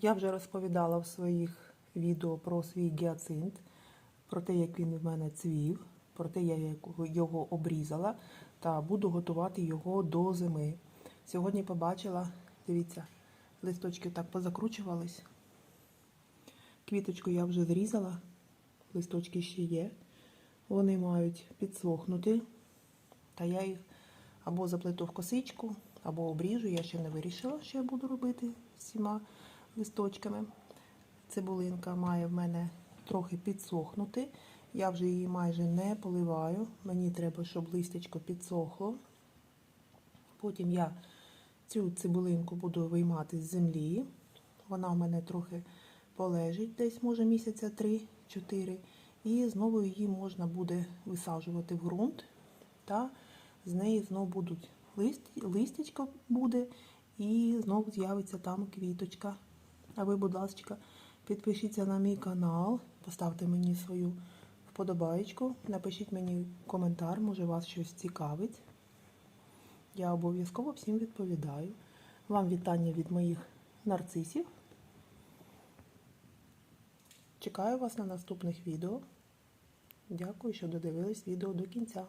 Я вже розповідала в своїх відео про свій гіацинт, про те, як він в мене цвів, про те, як його обрізала та буду готувати його до зими. Сьогодні побачила, дивіться, листочки так позакручувались. Квіточку я вже зрізала, листочки ще є. Вони мають підсохнути, та я їх або заплету в косичку, або обріжу. Я ще не вирішила, що я буду робити всіма листочками. Цибулинка має в мене трохи підсохнути. Я вже її майже не поливаю. Мені треба, щоб листячко підсохло. Потім я цю цибулинку буду виймати з землі. Вона в мене трохи полежить, десь, може, місяця 3-4. І знову її можна буде висаджувати в ґрунт. Та з неї знову будуть лист, листячко буде, і знову з'явиться там квіточка. А ви, будь ласка, підпишіться на мій канал, поставте мені свою вподобаєчку, напишіть мені коментар, може вас щось цікавить. Я обов'язково всім відповідаю. Вам вітання від моїх нарцисів. Чекаю вас на наступних відео. Дякую, що додивились відео до кінця.